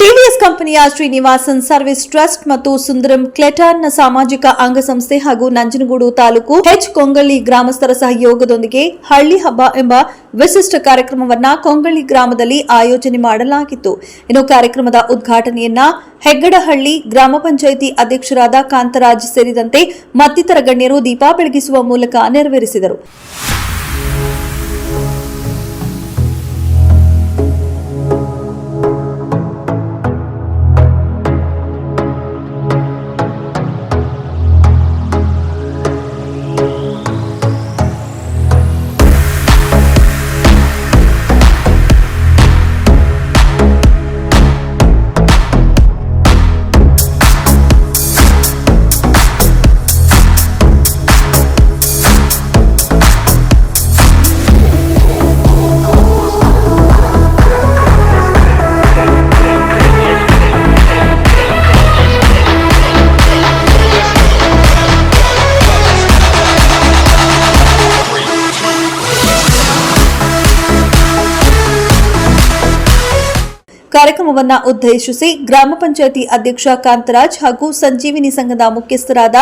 ಟಿವಿಎಸ್ ಕಂಪನಿಯ Srinivasan service trust ಮತ್ತು ಸುಂದರಂ ಕ್ಲೆಟರ್ನ ಸಾಮಾಜಿಕ ಅಂಗಸಂಸ್ಥೆ ಹಾಗೂ ನಂಜನಗೂಡು ತಾಲೂಕು ಹೆಚ್ ಕೊಂಗಳ್ಳಿ ಗ್ರಾಮಸ್ಥರ ಸಹಯೋಗದೊಂದಿಗೆ ಹಳ್ಳಿ ಹಬ್ಬ ಎಂಬ ವಿಶಿಷ್ಟ ಕಾರ್ಯಕ್ರಮವನ್ನ ಕೊಂಗಳ್ಳಿ ಗ್ರಾಮದಲ್ಲಿ ಆಯೋಜನೆ ಮಾಡಲಾಗಿತ್ತು. ಇನ್ನು ಕಾರ್ಯಕ್ರಮದ ಉದ್ಘಾಟನೆಯನ್ನ ಹೆಗ್ಗಡಹಳ್ಳಿ ಗ್ರಾಮ ಪಂಚಾಯಿತಿ ಅಧ್ಯಕ್ಷರಾದ ಕಾಂತರಾಜ್ ಸೇರಿದಂತೆ ಮತ್ತಿತರ ಗಣ್ಯರು ದೀಪ ಬೆಳಗಿಸುವ ಮೂಲಕ ನೆರವೇರಿಸಿದರು. ಕಾರ್ಯಕ್ರಮವನ್ನ ಉದ್ದೇಶಿಸಿ ಗ್ರಾಮ ಪಂಚಾಯತಿ ಅಧ್ಯಕ್ಷ ಕಾಂತರಾಜ್ ಹಾಗೂ ಸಂಜೀವಿನಿ ಸಂಘದ ಮುಖ್ಯಸ್ಥರಾದ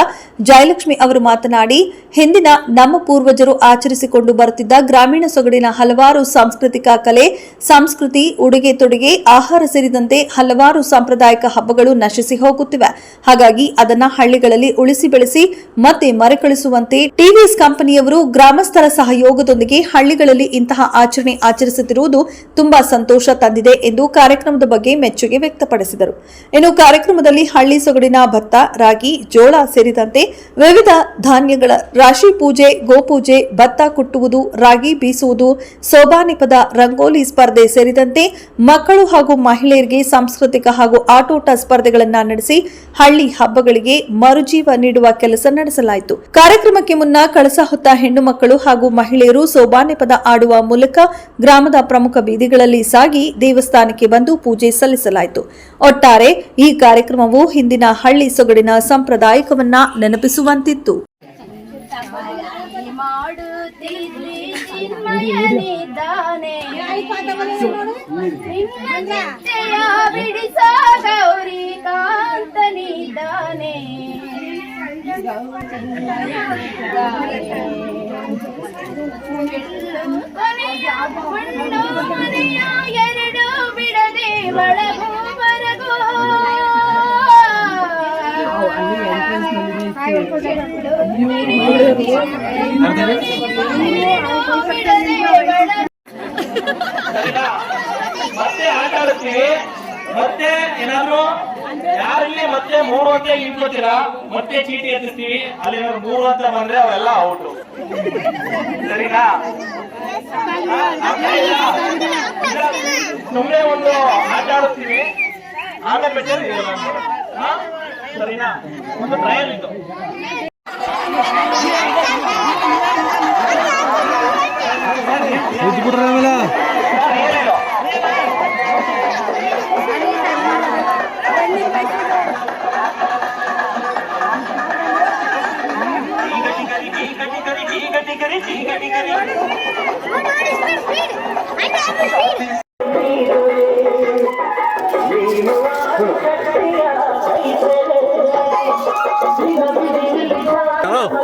ಜಯಲಕ್ಷ್ಮಿ ಅವರು ಮಾತನಾಡಿ, ಹಿಂದಿನ ನಮ್ಮ ಪೂರ್ವಜರು ಆಚರಿಸಿಕೊಂಡು ಬರುತ್ತಿದ್ದ ಗ್ರಾಮೀಣ ಸೊಗಡಿನ ಹಲವಾರು ಸಾಂಸ್ಕೃತಿಕ ಕಲೆ, ಸಂಸ್ಕೃತಿ, ಉಡುಗೆ ತೊಡುಗೆ, ಆಹಾರ ಸೇರಿದಂತೆ ಹಲವಾರು ಸಾಂಪ್ರದಾಯಿಕ ಹಬ್ಬಗಳು ನಶಿಸಿ ಹೋಗುತ್ತಿವೆ. ಹಾಗಾಗಿ ಅದನ್ನ ಹಳ್ಳಿಗಳಲ್ಲಿ ಉಳಿಸಿ ಬೆಳೆಸಿ, ಮತ್ತೆ ಮರುಕಳಿಸುವಂತೆ ಟಿವಿಎಸ್ ಕಂಪನಿಯವರು ಗ್ರಾಮಸ್ಥರ ಸಹಯೋಗದೊಂದಿಗೆ ಹಳ್ಳಿಗಳಲ್ಲಿ ಇಂತಹ ಆಚರಣೆ ಆಚರಿಸುತ್ತಿರುವುದು ತುಂಬಾ ಸಂತೋಷ ತಂದಿದೆ ಎಂದು ಕಾರ್ಯಕ್ರಮದ ಬಗ್ಗೆ ಮೆಚ್ಚುಗೆ ವ್ಯಕ್ತಪಡಿಸಿದರು. ಇನ್ನು ಕಾರ್ಯಕ್ರಮದಲ್ಲಿ ಹಳ್ಳಿ ಸೊಗಡಿನ ಭತ್ತ, ರಾಗಿ, ಜೋಳ ಸೇರಿದಂತೆ ವಿವಿಧ ಧಾನ್ಯಗಳ ರಾಶಿ ಪೂಜೆ, ಗೋಪೂಜೆ, ಭತ್ತ ಕುಟ್ಟುವುದು, ರಾಗಿ ಬೀಸುವುದು ಸೋಬಾನಿಪದ ರಂಗೋಲಿ ಸ್ಪರ್ಧೆ ಸೇರಿದಂತೆ ಮಕ್ಕಳು ಹಾಗೂ ಮಹಿಳೆಯರಿಗೆ ಸಾಂಸ್ಕೃತಿಕ ಹಾಗೂ ಆಟೋಟ ಸ್ಪರ್ಧೆಗಳನ್ನು ನಡೆಸಿ ಹಳ್ಳಿ ಹಬ್ಬಗಳಿಗೆ ಮರುಜೀವ ನೀಡುವ ಕೆಲಸ ನಡೆಸಲಾಯಿತು. ಕಾರ್ಯಕ್ರಮಕ್ಕೆ ಮುನ್ನ ಕಳಸ ಹೊತ್ತ ಹೆಣ್ಣು ಮಕ್ಕಳು ಹಾಗೂ ಮಹಿಳೆಯರು ಸೋಬಾನೆ ಪದ ಆಡುವ ಮೂಲಕ ಗ್ರಾಮದ ಪ್ರಮುಖ ಬೀದಿಗಳಲ್ಲಿ ಸಾಗಿ ದೇವಸ್ಥಾನಕ್ಕೆ ಬಂದು ಪೂಜೆ ಸಲ್ಲಿಸಲಾಯಿತು. ಒಟ್ಟಾರೆ ಈ ಕಾರ್ಯಕ್ರಮವು ಹಿಂದಿನ ಹಳ್ಳಿ ಸೊಗಡಿನ ಸಂಪ್ರದಾಯಕವನ್ನ ನೆನಪಿಸುವಂತಿತ್ತು. ಕೊನೆಯ ಮತ್ತೆ ಆಟ ಆಡ್ತೀವಿ ಮತ್ತೆ ಏನಾದ್ರು ಯಾರಲ್ಲಿ ಮತ್ತೆ ಮೂರು ಅಂತ ಇಟ್ಕೋತೀರಾ ಮತ್ತೆ ಚೀಟಿ ಎತ್ತಿಸ್ತೀವಿ ಅಲ್ಲಿ ಏನಾದ್ರು ಮೂರು ಅಂತ ಬಂದ್ರೆ ಅವೆಲ್ಲ ಔಟು ಸರಿನಾ? ಸುಮ್ಮನೆ ಒಂದು ಆಟ ಆಡುತ್ತೀವಿ ಆಮೇಲೆ ಸರಿನಾ? ಒಂದು ಟ್ರಯಲ್ ಇದು ಏನಿಲ್ಲ.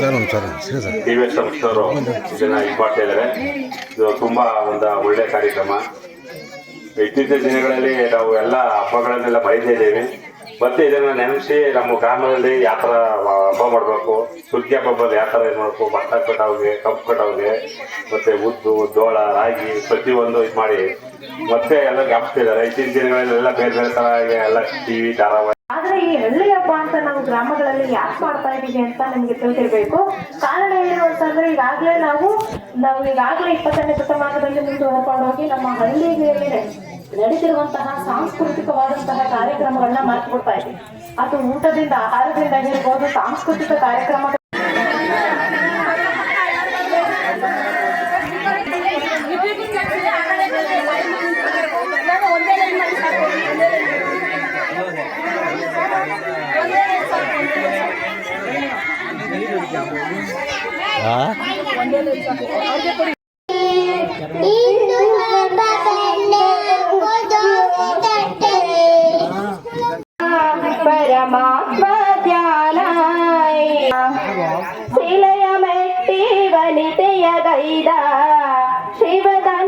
ಸರ್ ಟಿ ವಿ ಎಸ್ ಸಂಸ್ಥೆಯವರು ಇದನ್ನ ಇದು ಮಾಡ್ತಾ ಇದ್ದಾರೆ. ಇದು ತುಂಬ ಒಂದು ಒಳ್ಳೆ ಕಾರ್ಯಕ್ರಮ. ಇತ್ತೀಚಿನ ದಿನಗಳಲ್ಲಿ ನಾವು ಎಲ್ಲ ಹಬ್ಬಗಳನ್ನೆಲ್ಲ ಬರೀತಾ ಇದ್ದೀವಿ. ಮತ್ತೆ ಇದನ್ನ ನೆನೆಸಿ ನಮ್ಮ ಗ್ರಾಮದಲ್ಲಿ ಯಾವ ಥರ ಹಬ್ಬ ಮಾಡಬೇಕು ಸುಗ್ಗಿ ಹಬ್ಬ ಬಂದು ಯಾವ ಥರ ಇದು ಮಾಡಬೇಕು ಭತ್ತ ಕಟಾವ್ಗೆ ಕಬ್ಬು ಕಟಾವ್ಗೆ ಮತ್ತೆ ಉದ್ದು ಜೋಳ ರಾಗಿ ಪ್ರತಿಯೊಂದು ಇದು ಮಾಡಿ ಮತ್ತೆ ಎಲ್ಲ ಜ್ಞಾಪಿಸ್ತಿದ್ದಾರೆ ಇತ್ತೀಚಿನ ದಿನಗಳಲ್ಲೆಲ್ಲ ಬೇರೆ ಬೇರೆ ಥರ ಎಲ್ಲ ಟಿವಿ ಧಾರಾವಾಹಿ. ಅಂತ ನಾವು ಗ್ರಾಮಗಳಲ್ಲಿ ಯಾಕೆ ಮಾಡ್ತಾ ಇದ್ದೀವಿ ಅಂತ ನಮಗೆ ತಿಳಿದಿರ್ಬೇಕು. ಕಾರಣ ಏನು ಅಂತಂದ್ರೆ ಈಗಾಗಲೇ ನಾವು ನಾವು ಈಗಾಗಲೇ ಇಪ್ಪತ್ತನೇ ಶತಮಾನದಲ್ಲಿ ಮುಂದುವರೆಕೊಂಡು ಹೋಗಿ ನಮ್ಮ ಹಳ್ಳಿಗಳಲ್ಲಿ ನಡೆದಿರುವಂತಹ ಸಾಂಸ್ಕೃತಿಕವಾದಂತಹ ಕಾರ್ಯಕ್ರಮಗಳನ್ನ ಮಾಡ್ಕೊಡ್ತಾ ಇದ್ದೀವಿ. ಅದು ಊಟದಿಂದ, ಆಹಾರದಿಂದ ಆಗಿರ್ಬೋದು, ಸಾಂಸ್ಕೃತಿಕ ಕಾರ್ಯಕ್ರಮ ಪರಮಾತ್ಮ ಧ್ಯಾನ ಶಿಲೆಯ ಮೆಟ್ಟಿ ವನಿತೆಯ ಗೈದ ಶಿವದ